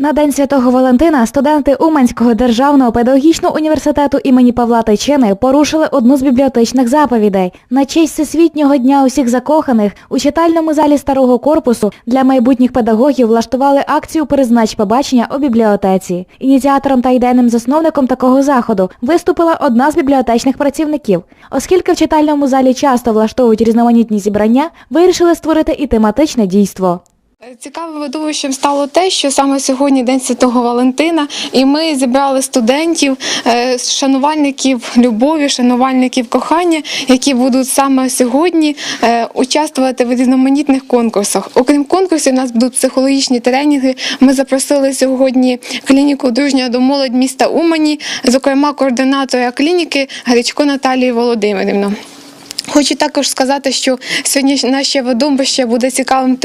На День Святого Валентина студенти Уманського державного педагогічного університету імені Павла Тайчини порушили одну з бібліотечних заповідей. На честь Всесвітнього дня усіх закоханих у читальному залі старого корпусу для майбутніх педагогів влаштували акцію «Признач побачення у бібліотеці. Ініціатором та ідейним засновником такого заходу виступила одна з бібліотечних працівників. Оскільки в читальному залі часто влаштовують різноманітні зібрання, вирішили створити і тематичне дійство. Цікавим видовищем стало те, що саме сьогодні День Святого Валентина, і ми зібрали студентів, е, шанувальників любові, шанувальників кохання, які будуть саме сьогодні е, участвувати в різноманітних конкурсах. Окрім конкурсів, у нас будуть психологічні тренінги. Ми запросили сьогодні клініку дружня до молодь міста Умані, зокрема координатора клініки Гречко Наталію Володимирівну. Хочу також сказати, що сьогодні наше видовище буде цікавим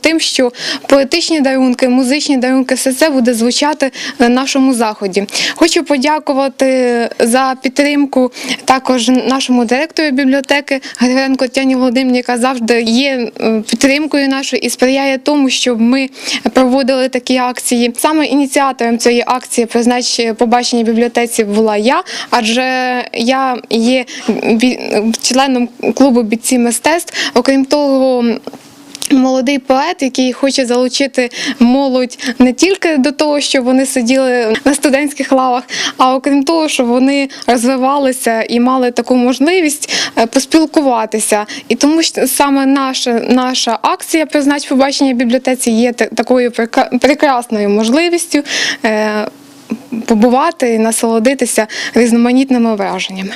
тим, що поетичні дарунки, музичні дарунки, все це буде звучати на нашому заході. Хочу подякувати за підтримку також нашому директору бібліотеки Григоренко Тетяні Володимирівні, яка завжди є підтримкою нашою і сприяє тому, щоб ми проводили такі акції. Саме ініціатором цієї акції признач побачення бібліотеці була я, адже я є бі- клубу бійці мистецтв. Окрім того. Молодий поет, який хоче залучити молодь не тільки до того, щоб вони сиділи на студентських лавах, а окрім того, щоб вони розвивалися і мали таку можливість е, поспілкуватися. І тому що саме наша, наша акція признач побачення бібліотеці є такою прекрасною можливістю е, побувати і насолодитися різноманітними враженнями.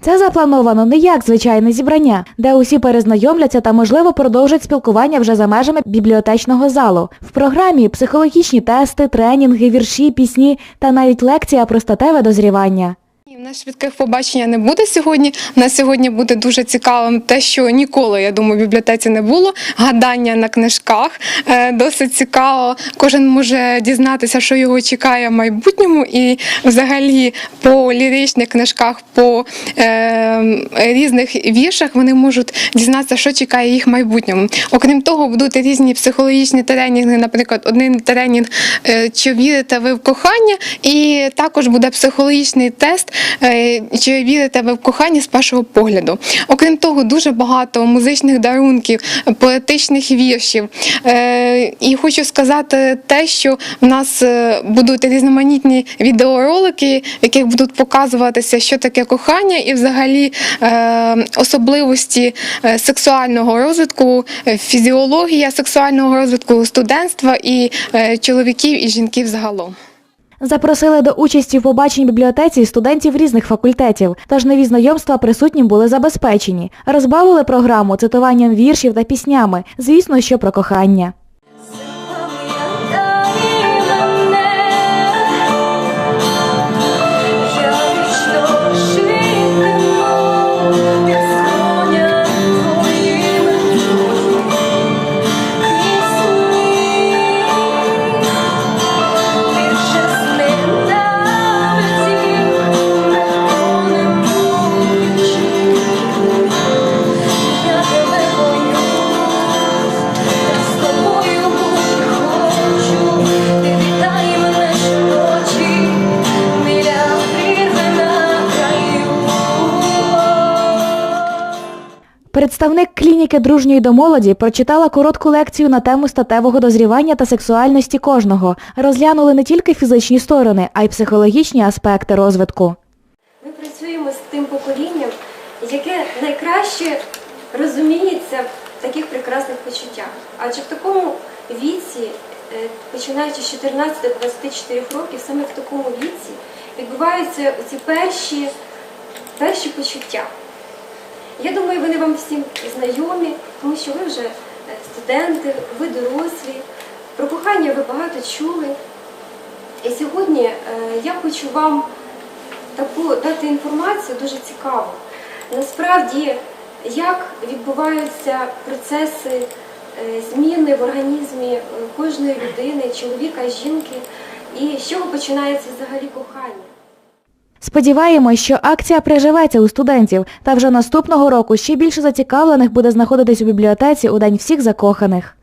Це заплановано не як звичайне зібрання, де усі перезнайомляться та, можливо, продовжать спілкування вже за межами бібліотечного залу. В програмі психологічні тести, тренінги, вірші, пісні та навіть лекція про статеве дозрівання. Нас швидких побачення не буде сьогодні. У нас сьогодні буде дуже цікавим те, що ніколи, я думаю, в бібліотеці не було. Гадання на книжках. Е, Досить цікаво. Кожен може дізнатися, що його чекає в майбутньому. І взагалі по ліричних книжках, по е, різних віршах вони можуть дізнатися, що чекає їх в майбутньому. Окрім того, будуть різні психологічні тренінги. Наприклад, один тренінг е, чи вірите ви в кохання, і також буде психологічний тест, чи вірите ви в кохання з першого погляду. Окрім того, дуже багато музичних дарунків, поетичних віршів. Е, І хочу сказати те, що в нас е, будуть різноманітні відеоролики, в яких будуть показуватися, що таке кохання, і взагалі е, особливості е, сексуального розвитку, е, фізіологія сексуального розвитку студентства і е, чоловіків і жінків загалом. Запросили до участі в побаченні бібліотеці студентів різних факультетів, тож нові знайомства присутнім були забезпечені. Розбавили програму цитуванням віршів та піснями, звісно, що про кохання. Представник клініки дружньої до молоді прочитала коротку лекцію на тему статевого дозрівання та сексуальності кожного. Розглянули не тільки фізичні сторони, а й психологічні аспекти розвитку. Ми працюємо з тим поколінням, яке найкраще розуміється в таких прекрасних почуттях. Адже в такому віці, е, починаючи з 14-24 років, саме в такому віці відбуваються ці перші, перші почуття. Я думаю, вони вам всім знайомі, тому що ви вже е, студенти, ви дорослі. Про кохання ви багато чули. І сьогодні е, я хочу вам таку дати інформацію дуже цікаву. Насправді, як відбуваються процеси е, зміни в організмі кожної людини, чоловіка, жінки, і з чого починається взагалі кохання. Сподіваємось, що акція приживеться у студентів, та вже наступного року ще більше зацікавлених буде знаходитись у бібліотеці у День всіх закоханих.